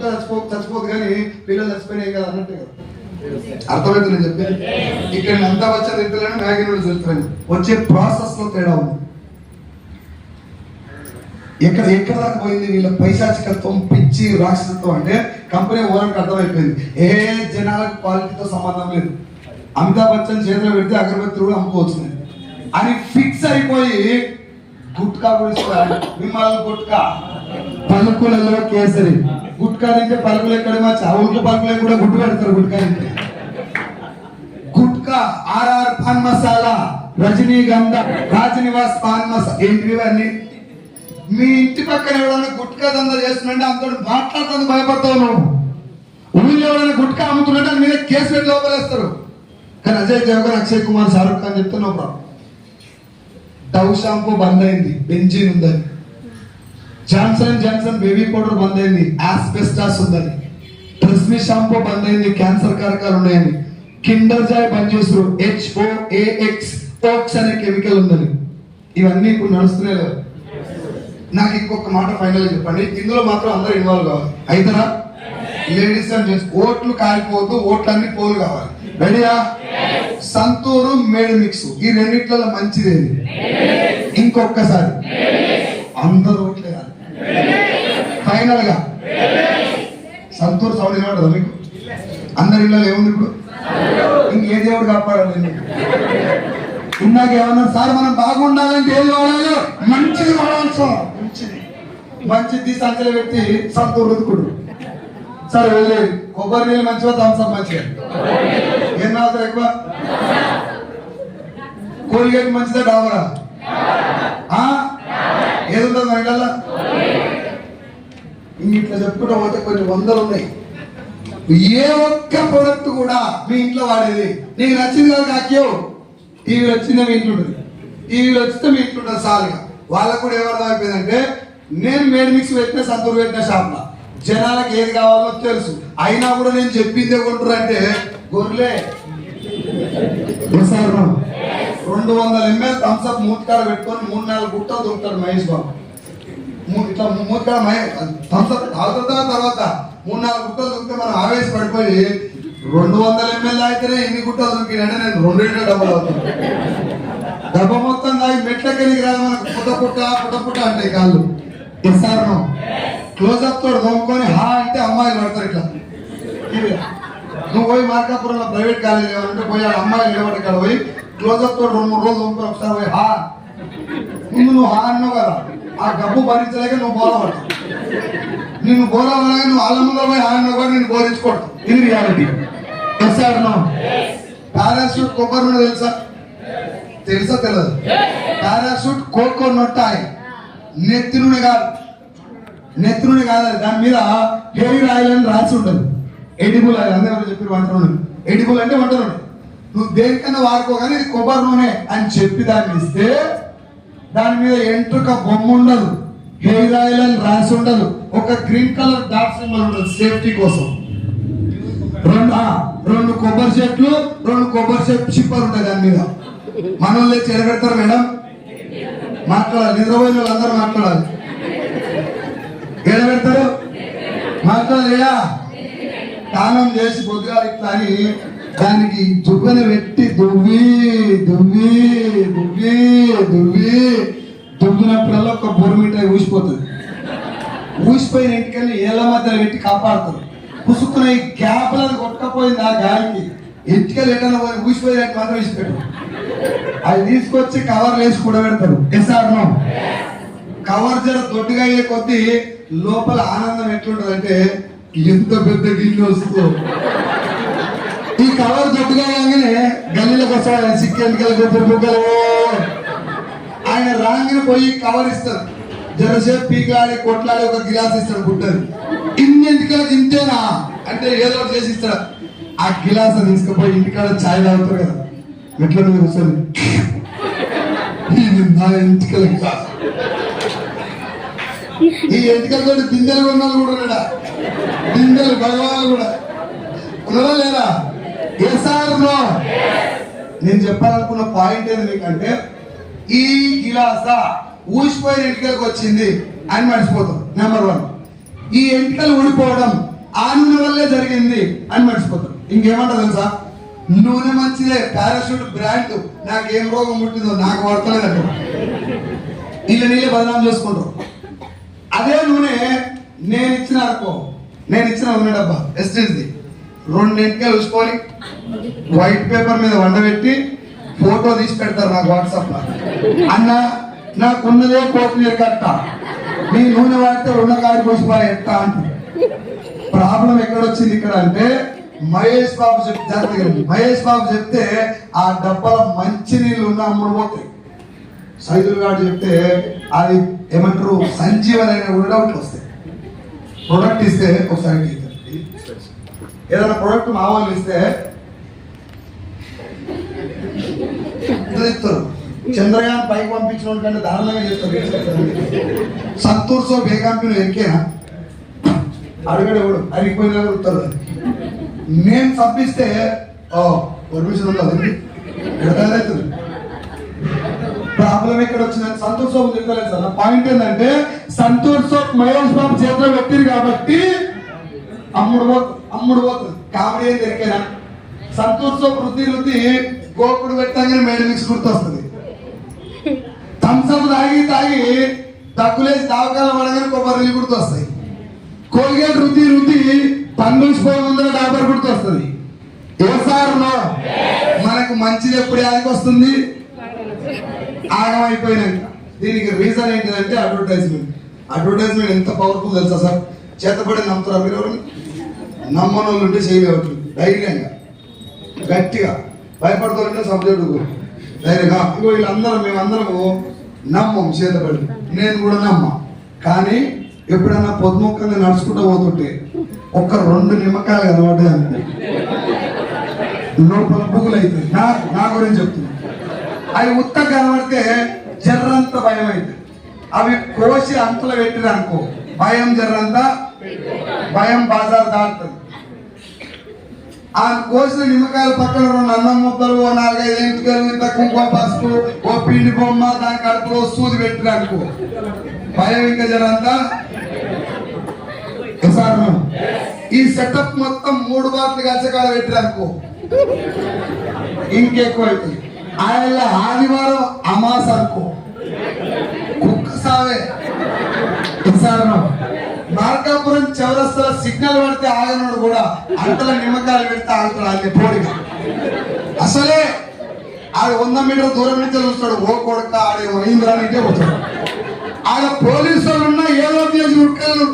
చచ్చిపో చచ్చిపోదు కానీ పిల్లలు చచ్చిపోయినాయి కదా అన్నట్టు కదా. అర్థమైంది నేను చెప్పాను ఇక్కడ అంతా వచ్చే రీతిలోనే మ్యాగీ నూడిల్స్ వెళ్తున్నాను వచ్చే ప్రాసెస్లో తేడా ఉంది. ఎక్కడ ఎక్కడ దాకా పోయింది వీళ్ళ పైశాచికత్వం పిచ్చి రాక్షసత్వం అంటే కంపెనీ ఓనర్కి అర్థమైపోయింది. ఏ జనాలకు క్వాలిటీతో సంబంధం లేదు. అమితాబ్ బచ్చన్ చేతిలో పెడితే అగరబత్తి కూడా అమ్ముకోవచ్చు అని ఫిక్స్ అయిపోయి గుట్కా కూడా విమల్ గుట్కా. పలుకులలో కేసరి. గుట్కాంటే పలుకులు ఎక్కడ మా చావులకు పలుకులే కూడా గుట్టు పెడతారు గుట్కా తింటే గుట్కా ఆర్ఆర్ పాన్ మసాలా రజనీగంధ రాజనివాస్ పాన్ మసాలా ఏంటివి ఇవన్నీ? మీ ఇంటి పక్కన ఎవడైనా గుట్కా దంద చేస్తుంటే అంత మాట్లాడుతుంది భయపడతావు నువ్వు. ఊళ్ళో ఎవరైనా గుట్కా అమ్ముతుండే మీద కేసు పెట్టి లోపలేస్తారు. కానీ అజయ్ దేవగన్ అక్షయ్ కుమార్ షారుఖ్ ఖాన్ చెప్తున్నావు బ్రా. డవ్ షాంపూ బంద్ అయింది. బెంజిన్ ఉందని. జాన్సన్ జాన్సన్ బేబీ పౌడర్ బంద్ అయింది ఆస్బెస్టాస్ ఉందని. ట్రెస్మీ షాంపూ బంద్ అయింది క్యాన్సర్ కారకాలు ఉన్నాయని. కిండర్ జాయ్ బంద్ చేసారు హెచ్ఓ ఏఎక్స్ ఓక్స్ అనే కెమికల్ ఉందని. ఇవన్నీ ఇప్పుడు నడుస్తున్నాయి లేవు నాకు ఇంకొక మాట ఫైనల్ చెప్పండి. ఇందులో మాత్రం అందరూ ఇన్వాల్వ్ కావాలి. అయితరా లేడీస్ అండ్ జెంట్స్ ఓట్లు కాలిపోవద్దు ఓట్లన్నీ పోలు కావాలి. రెడీయా సంతూరు మేడ్ మిక్స్ ఈ రెండిట్లలో మంచిది ఇంకొకసారి అందరూ ఓట్లే. కాదు ఫైనల్గా సంతూరు సౌండ్ వినబడదా మీకు? అందరి ఇళ్ళలో ఏముంది ఇప్పుడు? ఇంకే దేవుడు కాపాడాలి ఉన్నాక ఇందాక ఏమన్నా సార్ మనం బాగుండాలంటే ఏం వాడాలి? మంచిది వాడాలి సార్ మంచిది. మంచిది సంచలు పెట్టి సంతూర్ రుతుకుడు సరే వెళ్ళేది కొబ్బరి నీళ్ళు మంచిగా థమ్స్అప్ మంచిగా ఏం తాగుతారు ఎక్కువ? కోల్గేట్ మంచిదా డాబరా? ఆ? ఏది ఉంటుంది మన ఇట్లా చెప్పుకుంటూ పోతే కొన్ని వందలు ఉన్నాయి ఏ ఒక్క ప్రొడక్ట్ కూడా మీ ఇంట్లో వాడేది. నీకు నచ్చింది కాదు కాక్యో టీవీ వచ్చిందే మీ ఇంట్లో ఉంటుంది. టీవీలో వచ్చితే మీ ఇంట్లో ఉంటుంది సాలుగా వాళ్ళకు కూడా ఏమర్థం అయిపోయిందంటే నేను మేడ్ మిక్స్ పెట్టిన సంతూర్ పెట్టిన షాప్లో జనాలకు ఏది కావాలో తెలుసు. అయినా కూడా నేను చెప్పిందే కొంటారు అంటే గొర్రెలే. రెండు వందల ఎంఎల్ థమ్స్అప్ మూతికాడ పెట్టుకొని మూడు నాలుగు గుట్టలు దొరుకుతాడు మహేష్ బాబు. ఇట్లా మూతికాడ థమ్స్అప్ తాగుతుందా తర్వాత. మూడు నాలుగు గుట్టలు దొరికితే మనం ఆవేశపడిపోయి రెండు వందల ఎంఎల్ అయితేనే ఎన్ని గుట్టలు దొరికినంటే నేను రెండు రెండు డబ్బులు అవుతాను డబ్బా మొత్తం తాగి మెట్లకెళ్ళి రాదు మనకు? పుట్ట పుట్ట పుట్ట పుట్ట అంటే కాళ్ళు. ఎస్ఆర్నో. క్లోజప్ తోడు దొంగకొని హా అంటే అమ్మాయిలు పడతారు ఇట్లా. నువ్వు పోయి మార్కాపురంలో ప్రైవేట్ కాలేజ్ ఏమంటే పోయి అమ్మాయిలు నిలబడి ఇక్కడ పోయి క్లోజప్ తోడు రెండు మూడు రోజులు దొంగకొని ఒకసారి పోయి హా. ముందు నువ్వు హా అన్నావు కదా. ఆ డబ్బు భరించలేక నువ్వు బోలవడు నిన్ను బోలవడగా నువ్వు వాళ్ళ ముందర పోయి హా కూడా నేను బోధించుకోవడం ఇది రియాలిటీ పారాషూట్ కొబ్బరి నూనె తెలుసా? తెలుసా తెలియదు పారాషూట్ కోకోనట్ ఆయిల్ నెత్తి నూనె కాదు. నెత్తి కాదు దాని మీద హెవీ రాయల్ అని రాసి ఉండదు ఎడిబుల్ ఆయిల్. అందరూ చెప్పి వంట ఎడిబుల్ అంటే వంట నువ్వు దేనికన్నా వాడుకో కానీ ఇది కొబ్బరి నూనె అని చెప్పి దాన్ని ఇస్తే దాని మీద ఎంట్రుక బొమ్మ ఉండదు. హెయిర్ ఆయిల్ అని రాసి ఉండదు. ఒక గ్రీన్ కలర్ డాట్ సింబల్ ఉండదు సేఫ్టీ కోసం. రెండు రెండు కొబ్బరి చెట్లు రెండు కొబ్బరి చెట్టు చిప్పలు ఉంటాయి దాని మీద. మనల్ని చెరగెడతారు మేడం. మాట్లాడాలి. నిద్రపోయిన వాళ్ళందరూ మాట్లాడాలి. ఎడబెడతారు మాట్లాడలేదా దానం చేసి పొద్దుగా ఇట్లా అని దానికి దువ్వెన పెట్టి దువ్వి దువ్వి దువ్వి దువ్వి. దువ్వినప్పుడల్లా ఒక బొరుమిఠాయి ఊసిపోతుంది. ఊసిపోయిన ఇంటికెళ్ళి ఏళ్ళ మధ్యలో పెట్టి కాపాడుతారు పుసుకున్న ఈ గ్యాప్లను కొట్టకపోయింది ఆ గాలికి. ఇంటికెళ్ళి ఎట్లా పోయి ఊసిపోయినట్టు మాత్రం ఇచ్చిపెట్టు అది తీసుకొచ్చి కవర్ వేసి కూడా పెడతారు ఎస్ఆర్ నో? కవర్ జర దొడ్డుగా అయ్యే కొద్దీ లోపల ఆనందం ఎట్లుంటదంటే ఎంత పెద్ద గిల్లు వస్తుందో. కవర్ దొడ్డుగా కాగానే వస్తాడు సిక్కెందుకలు గుబ్బలు బుగ్గలు ఆయన రాగానే పోయి కవర్ ఇస్తారు జరసేపు పీకాడి కొట్లాడి ఒక గిలాస్ ఇస్తాడు గుట్టది ఇన్ని ఎందుకలకు ఇంతేనా? అంటే ఏదో చేసి ఇస్తాడు. ఆ గిలాస్ తీసుకుపోయి ఇంటికాడ ఛాయ్ తాగుతారు కదా. ఎట్లా మీరు కూర్చొని. ఇది నా ఇంటికల గిలాస్ ఈ ఎంటికలతో బిందెలు కొన్నాళ్ళు కూడా ఉన్నాడా భగవాన్ కూడా. ఉన్నారా లేదా నేను చెప్పాలనుకున్న పాయింట్ ఏంది మీకంటే ఈ గిలాస ఊసిపోయిన ఇంటికి వచ్చింది అని మర్చిపోతాం నెంబర్ వన్ ఈ ఎంటికలు ఊడిపోవడం ఆ నూనె వల్లే జరిగింది అని మర్చిపోతారు ఇంకేమంటారు తెలుసా? నూనె మంచిదే పారాషూట్ బ్రాండ్ నాకు ఏం రోగం పుట్టిందో నాకు పడతలేదు అక్కడ వీళ్ళు నీళ్ళే బదనాం చేసుకుంటారు అదే నూనె నేను ఇచ్చిన అనుకో నేను ఇచ్చిన నూనె డబ్బా. ఎస్టీది రెండు ఎంటికలు చూసుకొని వైట్ పేపర్ మీద వండబెట్టి ఫోటో తీసి పెడతారు నాకు వాట్సాప్ అన్న నాకున్నదే కోటినీరు కట్ట. మీ నూనె వాడితే రుణ కాడి పోసిపోయి ఎట్టా అంట. ప్రాబ్లం ఎక్కడొచ్చింది ఇక్కడ అంటే మహేష్ బాబు చెప్తే మహేష్ బాబు చెప్తే ఆ డబ్బాలో మంచి నీళ్ళు ఉన్న అమ్ముడు పోతాయి సైదులు గారు చెప్తే అది ఏమంటారు సంజీవన్ అనే కూడా డౌట్లు వస్తాయి. ప్రొడక్ట్ ఇస్తే ఒకసారి ఏదైనా ప్రొడక్ట్ మా వాళ్ళు ఇస్తే ఇస్తారు చంద్రయాన్ పైకి పంపించిన కంటే దారుణంగా చేస్తారు సంతూర్ సో బేగాంపి నువ్వు ఎక్కేనా అడగడు ఎవడు అరిగిపోయినా ఉత్తరు. నేను పంపిస్తే ఓ పర్మిషన్ ఉండదు ఎడతాలేదు ప్రాబ్లం ఎక్కడ వచ్చిందని సంతూర్ సోప్ తిరగలేదు సార్. నా పాయింట్ ఏంటంటే సంతూర్ సోప్ మహేష్ బాబు చేతిలో పెట్టిరు కాబట్టి అమ్ముడు పోతుంది అమ్ముడు పోతుంది కామెడీ ఏం దొరికేనా? సంతూర్ వృద్ధి వృద్ధి గోకుడు పెట్టగానే మేడ మిక్స్ గుర్తొస్తుంది. థమ్స్అప్ తాగి తాగి తక్కులేసి దావకాలం పడగానే కొబ్బరి నీళ్ళు గుర్తొస్తాయి. కోల్గేట్ రుద్ది రుద్ది పన్నుసిపోయి ముందర డాబర్ గుర్తొస్తుంది. ఏ సార్ మనకు మంచిది ఎప్పుడు యాదికి వస్తుంది? ఆగమైపోయినాక. దీనికి రీజన్ ఏంటిదంటే అడ్వర్టైజ్మెంట్ అడ్వర్టైజ్మెంట్ ఎంత పవర్ఫుల్ తెలుసా సార్? చేతపడి నమ్ముతారా మీరు ఎవరు నమ్మని వాళ్ళు ఉంటే చేయలేవచ్చు. ధైర్యంగా గట్టిగా. భయపడతారంటే సబ్జెక్టు ధైర్యంగా. ఇంకో వీళ్ళందరం మేమందరము నమ్మం చేతపడి నేను కూడా నమ్మా. కానీ ఎప్పుడైనా పొద్దుముఖంగా నడుచుకుంటూ పోతుంటే ఒక్క రెండు నిమ్మకాయలు కనబడ్డాయి అనుకో. లోపల పువ్వులు అవుతాయి నా నా గురించి చెప్తున్నా. అవి ఉత్త కనబడితే జర్రంత భయం అవుతుంది అవి కోసి అంతలో పెట్టిన అనుకో. భయం జర్రంతా భయం బాజార్ దాటుతుంది. ఆ కోసిన నిమ్మకాయల పక్కన రెండు అన్నం ముద్దలు ఓ నాలుగైదు ఎంటికలు ఇంత కుంకుమ పసుపు ఓ పిండి బొమ్మ దాని కడుపులో సూది పెట్టిరు భయం ఇంకా జనంతా? ఈ సెటప్ మొత్తం మూడు బాట్లు కలిసకాడ పెట్టిరు అనుకో. ఇంకెక్కువ అవుతుంది ఆయన ఆదివారం అమాస అనుకో. కుక్క సావే. సారణం మార్కాపురం చౌరస్తల సిగ్నల్ పడితే ఆగనుడు కూడా అంతల నిమ్మకాయలు పెడితే ఆగుతాడు ఆయన పోడిగా అసలే ఆడ వంద మీటర్ దూరం నుంచి చూస్తాడు ఓ కొడక ఆడే ఇంద్రానికే పోతాడు. ఆడ పోలీసులు ఉన్నా ఏదో చేసి ఉట్కాలు